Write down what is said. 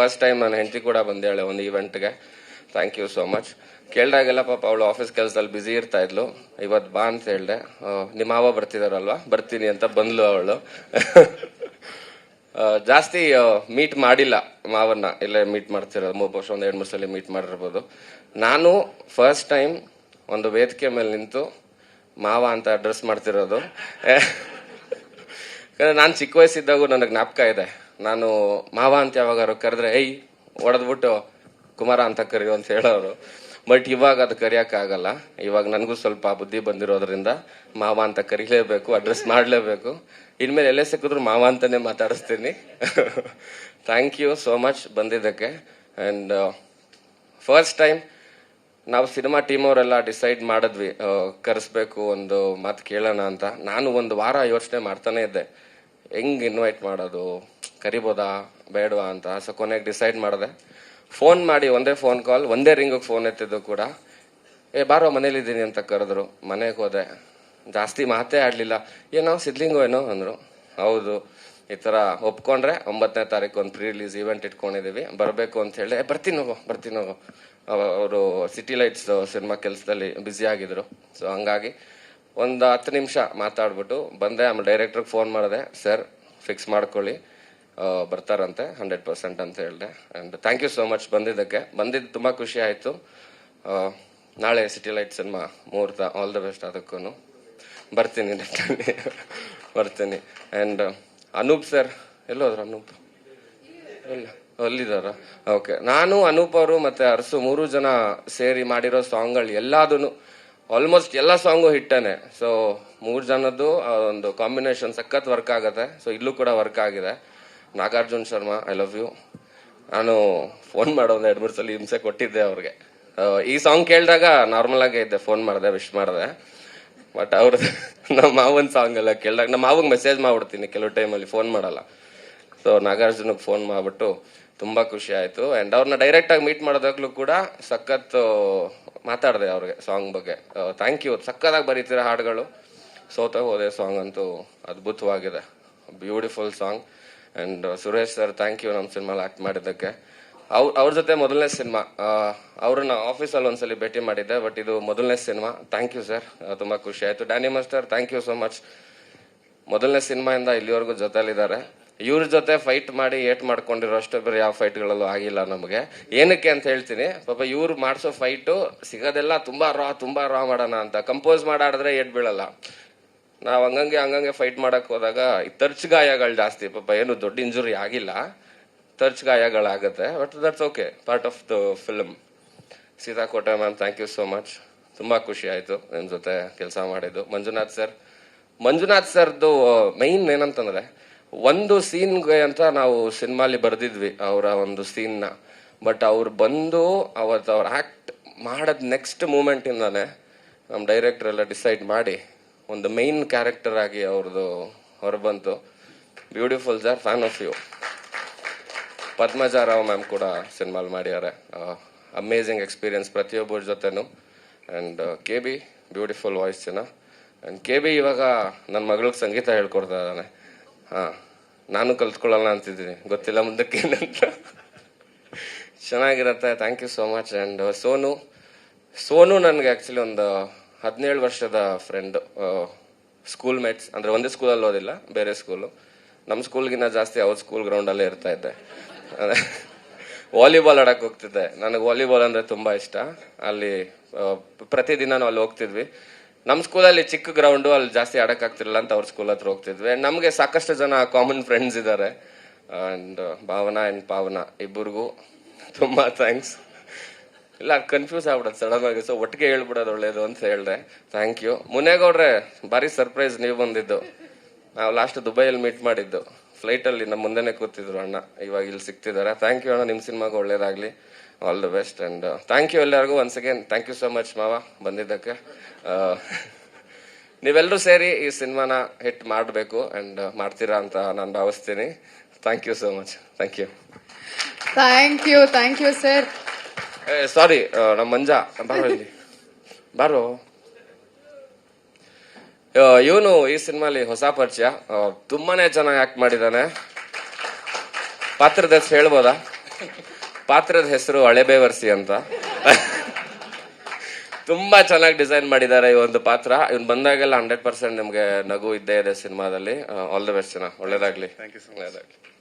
First time ನನ್ನ ಹೆಂಡತಿ ಕೂಡ ಬಂದೇಳೆ ಒಂದು ಈವೆಂಟ್ಗೆ ಥ್ಯಾಂಕ್ ಯು ಸೋ ಮಚ್ ಕೇಳಿದಾಗೆಲ್ಲ ಪಾಪ ಅವಳು ಆಫೀಸ್ ಕೆಲಸದಲ್ಲಿ ಬ್ಯುಸಿ ಇರ್ತಾ ಇದ್ಲು. ಇವತ್ತು ಬಾ ಅಂತ ಹೇಳ್ದೆ. ನಿಮ್ಮ ಮಾವ ಬರ್ತಿದಾರಲ್ವಾ? ಬರ್ತೀನಿ ಅಂತ ಬಂದ್ಲು ಅವಳು. ಜಾಸ್ತಿ ಮೀಟ್ ಮಾಡಿಲ್ಲ ಮಾವನ್ನ. ಇಲ್ಲೇ ಮೀಟ್ ಮಾಡ್ತಿರೋದು. ಮೂರು ವರ್ಷ ಒಂದು ಎರಡು, ಮೂರು ಸಲ ಮೀಟ್ ಮಾಡಿರ್ಬೋದು. ನಾನು ಫಸ್ಟ್ ಟೈಮ್ ಒಂದು ವೇದಿಕೆ ಮೇಲೆ ನಿಂತು ಮಾವ ಅಂತ ಅಡ್ರೆಸ್ ಮಾಡ್ತಿರೋದು. ನಾನು ಚಿಕ್ಕ ವಯಸ್ಸಿದ್ದಾಗೂ ನನಗೆ ಜ್ಞಾಪಕ ಇದೆ. ನಾನು ಮಾವ ಅಂತ ಯಾವಾಗಾರು ಕರೆದ್ರೆ, ಏಯ್ ಹೊಡೆದ್ಬಿಟ್ಟು ಕುಮಾರ ಅಂತ ಕರೆಯೋ ಅಂತ ಹೇಳೋರು. ಬಟ್ ಇವಾಗ ಅದು ಕರೆಯೋಕ್ಕಾಗಲ್ಲ ಇವಾಗ ನನಗೂ ಸ್ವಲ್ಪ ಬುದ್ಧಿ ಬಂದಿರೋದ್ರಿಂದ ಮಾವ ಅಂತ ಕರೀಲೇಬೇಕು ಅಡ್ರೆಸ್ ಮಾಡಲೇಬೇಕು. ಇನ್ಮೇಲೆ ಎಲ್ಲೇ ಸಿಕ್ಕಿದ್ರು ಮಾವ ಅಂತಾನೆ ಮಾತಾಡಿಸ್ತೀನಿ. ಥ್ಯಾಂಕ್ ಯು ಸೋ ಮಚ್ ಬಂದಿದ್ದಕ್ಕೆ. ಆ್ಯಂಡ್ ಫಸ್ಟ್ ಟೈಮ್ ನಾವು ಸಿನಿಮಾ ಟೀಮ್ ಅವರೆಲ್ಲ ಡಿಸೈಡ್ ಮಾಡಿದ್ವಿ ಕರೆಸ್ಬೇಕು ಒಂದು ಮಾತು ಕೇಳೋಣ ಅಂತ. ನಾನು ಒಂದು ವಾರ ಯೋಚನೆ ಮಾಡ್ತಾನೆ ಇದ್ದೆ. ಹೆಂಗೆ ಇನ್ವೈಟ್ ಮಾಡೋದು? ಕರಿಬೋದಾ ಬೇಡವಾ ಅಂತ ಸೊ ಕೊನೆಗೆ ಡಿಸೈಡ್ ಮಾಡಿದೆ. ಫೋನ್ ಮಾಡಿ ಒಂದೇ ಫೋನ್ ಕಾಲ್ ಒಂದೇ ರಿಂಗಿಗೆ ಫೋನ್ ಎತ್ತಿದ್ದು ಕೂಡ ಏ ಬಾರೋ ಮನೇಲಿದ್ದೀನಿ ಅಂತ ಕರೆದ್ರು. ಮನೆಗೆ ಹೋದೆ. ಜಾಸ್ತಿ ಮಾತೇ ಆಡಲಿಲ್ಲ. ಏನೋ ಸಿದ್ಲಿಂಗೋ ಏನೋ? ಅಂದರು. ಹೌದು ಈ ಥರ ಒಪ್ಕೊಂಡ್ರೆ ಒಂಬತ್ತನೇ ತಾರೀಕು ಒಂದು ಪ್ರೀ ರಿಲೀಸ್ ಈವೆಂಟ್ ಇಟ್ಕೊಂಡಿದ್ದೀವಿ ಬರಬೇಕು ಅಂತ ಹೇಳಿ "ಏ, ಬರ್ತೀನಿ ಹೋಗೋ ಬರ್ತೀನಿ ಹೋಗು. ಅವರು ಸಿಟಿ ಲೈಟ್ಸ್ ಸಿನಿಮಾ ಕೆಲಸದಲ್ಲಿ ಬ್ಯುಸಿ ಆಗಿದ್ರು. ಸೊ ಹಂಗಾಗಿ ಒಂದು ಹತ್ತು ನಿಮಿಷ ಮಾತಾಡ್ಬಿಟ್ಟು ಬಂದೆ. ಆಮೇಲೆ ಡೈರೆಕ್ಟ್ರಿಗೆ ಫೋನ್ ಮಾಡಿದೆ ಸರ್ ಫಿಕ್ಸ್ ಮಾಡ್ಕೊಳ್ಳಿ. ಬರ್ತಾರಂತೆ ಹಂಡ್ರೆಡ್ ಪರ್ಸೆಂಟ್ ಅಂತ ಹೇಳಿದೆ. And thank you so much ಬಂದಿದ್ದಕ್ಕೆ. ಬಂದಿದ್ದು ತುಂಬ ಖುಷಿ ಆಯಿತು. ನಾಳೆ ಸಿಟಿ ಲೈಟ್ ಸಿನಿಮಾ ಮುಹೂರ್ತ ಆಲ್ ದ ಬೆಸ್ಟ್ ಅದಕ್ಕೂ ಬರ್ತೀನಿ ನೆಟ್ಟಲ್ಲಿ ಬರ್ತೀನಿ. ಆ್ಯಂಡ್ ಅನೂಪ್ ಸರ್ ಎಲ್ಲೋದ್ರು ಅನೂಪ್? ಇಲ್ಲ ಅಲ್ಲಿದಾರ ಓಕೆ ನಾನು, ಅನೂಪ್ ಅವರು ಮತ್ತು ಅರಸು ಮೂರು ಜನ ಸೇರಿ ಮಾಡಿರೋ ಸಾಂಗ್ಗಳು ಎಲ್ಲದೂ ಆಲ್ಮೋಸ್ಟ್ ಎಲ್ಲ ಸಾಂಗು ಹಿಟ್ಟನೆ. ಸೊ ಮೂರು ಜನದ್ದು ಒಂದು ಕಾಂಬಿನೇಷನ್ ಸಖತ್ ವರ್ಕ್ ಆಗುತ್ತೆ. ಸೊ ಇಲ್ಲೂ ಕೂಡ ವರ್ಕ್ ಆಗಿದೆ. Nagarjun Sharma I love you ನಾನು ಫೋನ್ ಮಾಡೋ ಒಂದು ಎರಡು ಮೂರು ಸಲ ಹಿಂಸೆ ಕೊಟ್ಟಿದ್ದೆ ಅವ್ರಿಗೆ. ಈ ಸಾಂಗ್ ಕೇಳಿದಾಗ ನಾರ್ಮಲ್ ಆಗೇ ಇದ್ದೆ ಫೋನ್ ಮಾಡಿದೆ ವಿಶ್ ಮಾಡಿದೆ. ಬಟ್ ಅವ್ರದ್ದು ನಮ್ಮ ಮಾವನ ಸಾಂಗ್ ಎಲ್ಲ ಕೇಳಿದಾಗ, ನಮ್ಮ ಮಾವಂಗ್ ಮೆಸೇಜ್ ಮಾಡ್ಬಿಡ್ತೀನಿ ಕೆಲವು ಟೈಮಲ್ಲಿ ಫೋನ್ ಮಾಡಲ್ಲ. ಸೊ ನಾಗಾರ್ಜುನಗೆ ಫೋನ್ ಮಾಡಿಬಿಟ್ಟು ತುಂಬ ಖುಷಿ ಆಯಿತು. ಆ್ಯಂಡ್ ಅವ್ರನ್ನ ಡೈರೆಕ್ಟಾಗಿ ಮೀಟ್ ಮಾಡೋದಾಗ್ಲೂ ಕೂಡ ಸಖತ್ ಮಾತಾಡಿದೆ ಅವ್ರಿಗೆ ಸಾಂಗ್ ಬಗ್ಗೆ. ಥ್ಯಾಂಕ್ ಯು ಸಖತ್ತಾಗಿ ಬರೀತೀರ ಹಾಡುಗಳು. ಸೋತ ಹೋದೆ ಸಾಂಗ್ ಅಂತೂ ಅದ್ಭುತವಾಗಿದೆ. Beautiful song and Suresh sir thank you ನಮ್ಮ ಸಿನಿಮಾಲಿ ಆಕ್ಟ್ ಮಾಡಿದ್ದಕ್ಕೆ. ಅವ್ರ ಜೊತೆ ಮೊದಲನೇ ಸಿನಿಮಾ ಅವ್ರನ್ನ ಆಫೀಸಲ್ಲಿ ಒಂದ್ಸಲಿ ಭೇಟಿ ಮಾಡಿದ್ದೆ ಬಟ್ ಇದು ಮೊದಲನೇ ಸಿನಿಮಾ ಥ್ಯಾಂಕ್ ಯು ಸರ್ ತುಂಬಾ ಖುಷಿ ಆಯ್ತು. Danny master thank you so much ಮೊದಲನೇ ಸಿನಿಮಾಯಿಂದ ಇಲ್ಲಿವರೆಗೂ ಜೊತೆಲಿದ್ದಾರೆ ಇವ್ರ ಜೊತೆ ಫೈಟ್ ಮಾಡಿ ಏಟ್ ಮಾಡ್ಕೊಂಡಿರೋ ಅಷ್ಟು ಬೇರೆ ಯಾವ ಫೈಟ್ಗಳಲ್ಲೂ ಆಗಿಲ್ಲ ನಮಗೆ. ಏನಕ್ಕೆ ಅಂತ ಹೇಳ್ತೀನಿ. ಪಾಪ ಇವ್ರು ಮಾಡಿಸೋ ಫೈಟು ಸಿಗೋದೆಲ್ಲ ತುಂಬಾ ರಾ ತುಂಬಾ ರಾ ಮಾಡೋಣ ಅಂತ. ಕಂಪೋಸ್ ಮಾಡಾಡಿದ್ರೆ ಏಟ್ ಬೀಳಲ್ಲ. ನಾವು ಹಂಗಂಗೆ ಹಂಗಂಗೆ ಫೈಟ್ ಮಾಡಕ್ ಹೋದಾಗ ಈ ತರ್ಚ್ ಗಾಯಗಳು ಜಾಸ್ತಿ. ಪಾಪ ಏನು ದೊಡ್ಡ ಇಂಜುರಿ ಆಗಿಲ್ಲ. ತರ್ಚ್ ಗಾಯಗಳಾಗುತ್ತೆ but that's okay part of the film Seethakote ma'am thank you so much ತುಂಬಾ ಖುಷಿ ಆಯ್ತು ನಿಮ್ ಜೊತೆ ಕೆಲಸ ಮಾಡಿದ್ದು. ಮಂಜುನಾಥ್ ಸರ್ ಮಂಜುನಾಥ್ ಸರ್ದು ಮೈನ್ ಏನಂತಂದ್ರೆ, ಒಂದು ಸೀನ್ಗೆ ಅಂತ ನಾವು ಸಿನಿಮಾಲಿ ಬರ್ದಿದ್ವಿ ಅವರ ಒಂದು ಸೀನ್ನ ಬಟ್ ಅವ್ರು ಬಂದು ಅವತ್ತು ಅವ್ರು ಆಕ್ಟ್ ಮಾಡದ್ ನೆಕ್ಸ್ಟ್ ಮೂಮೆಂಟ್ ಇಂದಾನೆ ನಮ್ಮ ಡೈರೆಕ್ಟರ್ ಎಲ್ಲ ಡಿಸೈಡ್ ಮಾಡಿ ಒಂದು ಮೈನ್ ಕ್ಯಾರೆಕ್ಟರ್ ಆಗಿ ಅವ್ರದ್ದು ಹೊರಬಂತು. Beautiful sir fan of you Padmaja Rao ma'am ಕೂಡ ಸಿನಿಮಾಲ್ ಮಾಡ್ಯಾರೆ ಅಮೇಝಿಂಗ್ ಎಕ್ಸ್ಪೀರಿಯನ್ಸ್ ಪ್ರತಿಯೊಬ್ಬರ ಜೊತೆನು. And K B beautiful voice ಜನ ಆ್ಯಂಡ್ ಕೆ ಬಿ ಇವಾಗ ನನ್ನ ಮಗಳಿಗೆ ಸಂಗೀತ ಹೇಳ್ಕೊಡ್ತಾ ಇದ್ದಾನೆ. ಹಾಂ, ನಾನು ಕಲ್ತ್ಕೊಳ್ಳೋಣ ಅಂತಿದ್ದೀನಿ. ಗೊತ್ತಿಲ್ಲ ಮುಂದಕ್ಕೆ ಏನಂತ. ಚೆನ್ನಾಗಿರತ್ತೆ thank you so much and Sonu Sonu ನನಗೆ ಆ್ಯಕ್ಚುಲಿ ಒಂದು ಹದಿನೇಳು ವರ್ಷದ ಫ್ರೆಂಡ್ ಸ್ಕೂಲ್ ಮೇಟ್ಸ್ ಅಂದರೆ ಒಂದೇ ಸ್ಕೂಲಲ್ಲಿ ಓದಿಲ್ಲ, ಬೇರೆ ಸ್ಕೂಲು ನಮ್ಮ ಸ್ಕೂಲ್ಗಿಂತ ಜಾಸ್ತಿ ಅವ್ರ ಸ್ಕೂಲ್ ಗ್ರೌಂಡಲ್ಲೇ ಇರ್ತಾ ಇದ್ದೆ. ವಾಲಿಬಾಲ್ ಆಡಕ್ಕೆ ಹೋಗ್ತಿದ್ದೆ. ನನಗೆ ವಾಲಿಬಾಲ್ ಅಂದರೆ ತುಂಬ ಇಷ್ಟ. ಅಲ್ಲಿ ಪ್ರತಿದಿನ ನಾವು ಅಲ್ಲಿ ಹೋಗ್ತಿದ್ವಿ. ನಮ್ಮ ಸ್ಕೂಲಲ್ಲಿ ಚಿಕ್ಕ ಗ್ರೌಂಡು ಅಲ್ಲಿ ಜಾಸ್ತಿ ಆಡೋಕ್ಕಾಗ್ತಿರಲ್ಲ ಅಂತ ಅವ್ರ ಸ್ಕೂಲ್ ಹತ್ರ ಹೋಗ್ತಿದ್ವಿ. ನಮಗೆ ಸಾಕಷ್ಟು ಜನ ಕಾಮನ್ ಫ್ರೆಂಡ್ಸ್ ಇದ್ದಾರೆ ಆ್ಯಂಡ್ ಭಾವನಾ ಆ್ಯಂಡ್ ಪಾವನಾ, ಇಬ್ಬರಿಗೂ ತುಂಬ ಥ್ಯಾಂಕ್ಸ್ ಇಲ್ಲ ಕನ್ಫ್ಯೂಸ್ ಆಗ್ಬಿಡೋದು ಸಡನ್ ಆಗಿ. ಸೊ ಒಟ್ಟಿಗೆ ಹೇಳ್ಬಿಡೋದು ಒಳ್ಳೇದು ಅಂತ ಹೇಳಿದೆ. ಥ್ಯಾಂಕ್ ಯು ಮುನೇಗೌಡ್ರೆ ಭಾರಿ ಸರ್ಪ್ರೈಸ್ ನೀವು ಬಂದಿದ್ದು. ನಾವು ಲಾಸ್ಟ್ ದುಬೈಯಲ್ಲಿ ಮೀಟ್ ಮಾಡಿದ್ದು. ಫ್ಲೈಟಲ್ಲಿ ನಮ್ಮ ಮುಂದೆನೆ ಕೂತಿದ್ರು ಅಣ್ಣ. ಇವಾಗ ಇಲ್ಲಿ ಸಿಗ್ತಿದ್ದಾರೆ ಥ್ಯಾಂಕ್ ಯು ಅಣ್ಣ ನಿಮ್ಮ ಸಿನಿಮಾಗೆ ಒಳ್ಳೇದಾಗ್ಲಿ. All the best and thank you ಎಲ್ಲರಿಗೂ once again thank you so much ಮಾವ ಬಂದಿದ್ದಕ್ಕೆ. ಆ, ನೀವೆಲ್ಲರೂ ಸೇರಿ ಈ ಸಿನಿಮಾನ ಹಿಟ್ ಮಾಡಬೇಕು ಅಂಡ್ ಮಾಡ್ತೀರಾ ಅಂತ ನಾನು ಭಾವಿಸ್ತೀನಿ. Thank you so much thank you thank you thank you sir sorry ನಮ್ಮ ಮಂಜ. ಬಾರೋ ಇಲ್ಲಿ. ಬಾರೋ. ಇವನು ಈ ಸಿನಿಮಾಲಿ ಹೊಸ ಪರಿಚಯ. ತುಂಬಾನೇ ಚೆನ್ನಾಗಿ ಆಕ್ಟ್ ಮಾಡಿದಾನೆ. ಪಾತ್ರದ ಹೆಸರು ಹೇಳ್ಬೋದಾ? ಪಾತ್ರದ ಹೆಸರು ಹಳೆಬೇವರ್ಸಿ ಅಂತ. ತುಂಬಾ ಚೆನ್ನಾಗಿ ಡಿಸೈನ್ ಮಾಡಿದ್ದಾರೆ ಈ ಒಂದು ಪಾತ್ರ. ಇವ್ನು ಬಂದಾಗೆಲ್ಲ ಹಂಡ್ರೆಡ್ ಪರ್ಸೆಂಟ್ ನಿಮ್ಗೆ ನಗು ಇದ್ದೇ ಇದೆ ಸಿನಿಮಾದಲ್ಲಿ. ಆಲ್ ದ ಬೆಸ್ಟ್ ಜನ. ಒಳ್ಳೇದಾಗ್ಲಿ. ಒಳ್ಳೇದಾಗ್ಲಿ.